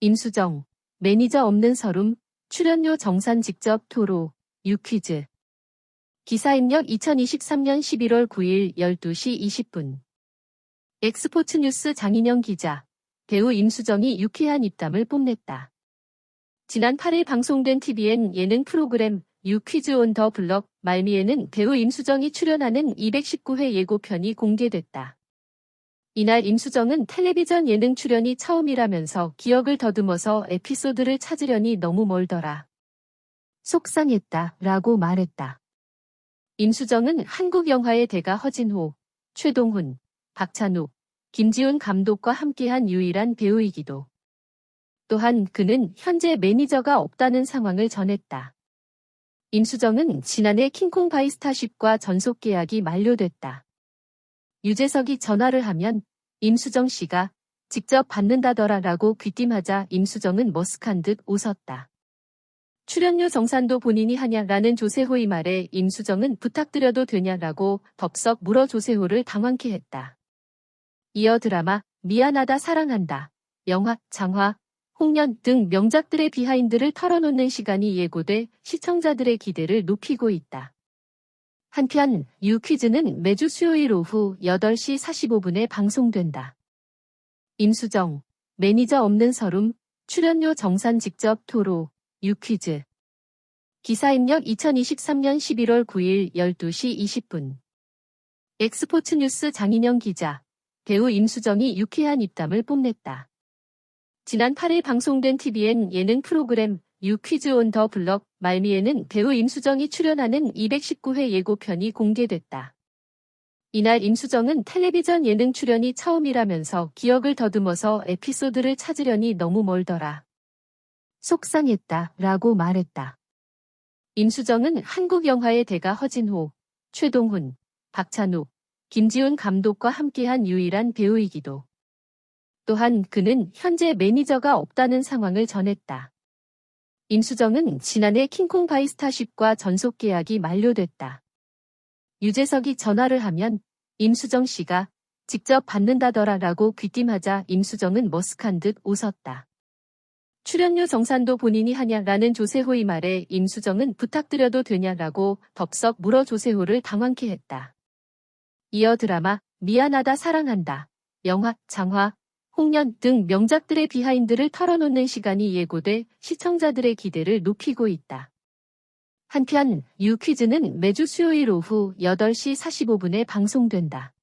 임수정, 매니저 없는 서름, 출연료 정산 직접 토로, 유퀴즈. 기사 입력 2023년 11월 9일 12시 20분. 엑스포츠 뉴스 장인영 기자. 배우 임수정이 유쾌한 입담을 뽐냈다. 지난 8일 방송된 TVN 예능 프로그램 유퀴즈 온 더 블럭 말미에는 배우 임수정이 출연하는 219회 예고편이 공개됐다. 이날 임수정은 텔레비전 예능 출연이 처음이라면서 기억을 더듬어서 에피소드를 찾으려니 너무 멀더라. 속상했다 라고 말했다. 임수정은 한국 영화의 대가 허진호, 최동훈, 박찬욱, 김지훈 감독과 함께한 유일한 배우이기도. 또한 그는 현재 매니저가 없다는 상황을 전했다. 임수정은 지난해 킹콩 바이스타쉽과 전속 계약이 만료됐다. 유재석이 전화를 하면 임수정 씨가 직접 받는다더라라고 귀띔하자 임수정은 머쓱한 듯 웃었다. 출연료 정산도 본인이 하냐라는 조세호의 말에 임수정은 부탁드려도 되냐라고 덥석 물어 조세호를 당황케 했다. 이어 드라마 미안하다 사랑한다, 영화 장화, 홍련 등 명작들의 비하인드를 털어놓는 시간이 예고돼 시청자들의 기대를 높이고 있다. 한편 유퀴즈는 매주 수요일 오후 8시 45분에 방송된다. 임수정, 매니저 없는 서름, 출연료 정산 직접 토로, 유퀴즈. 기사 입력 2023년 11월 9일 12시 20분. 엑스포츠 뉴스 장인영 기자. 배우 임수정이 유쾌한 입담을 뽐냈다. 지난 8일 방송된 TVN 예능 프로그램 유퀴즈 온 더 블럭 말미에는 배우 임수정이 출연하는 219회 예고편이 공개됐다. 이날 임수정은 텔레비전 예능 출연이 처음이라면서 기억을 더듬어서 에피소드를 찾으려니 너무 멀더라. 속상했다 라고 말했다. 임수정은 한국 영화의 대가 허진호, 최동훈, 박찬욱, 김지훈 감독과 함께한 유일한 배우이기도. 또한 그는 현재 매니저가 없다는 상황을 전했다. 임수정은 지난해 킹콩 바이스타쉽과 전속 계약이 만료됐다. 유재석이 전화를 하면 임수정 씨가 직접 받는다더라라고 귀띔하자 임수정은 머쓱한 듯 웃었다. 출연료 정산도 본인이 하냐라는 조세호의 말에 임수정은 부탁드려도 되냐라고 덥석 물어 조세호를 당황케 했다. 이어 드라마 미안하다 사랑한다, 영화 장화, 홍련 등 명작들의 비하인드를 털어놓는 시간이 예고돼 시청자들의 기대를 높이고 있다. 한편 유퀴즈는 매주 수요일 오후 8시 45분에 방송된다.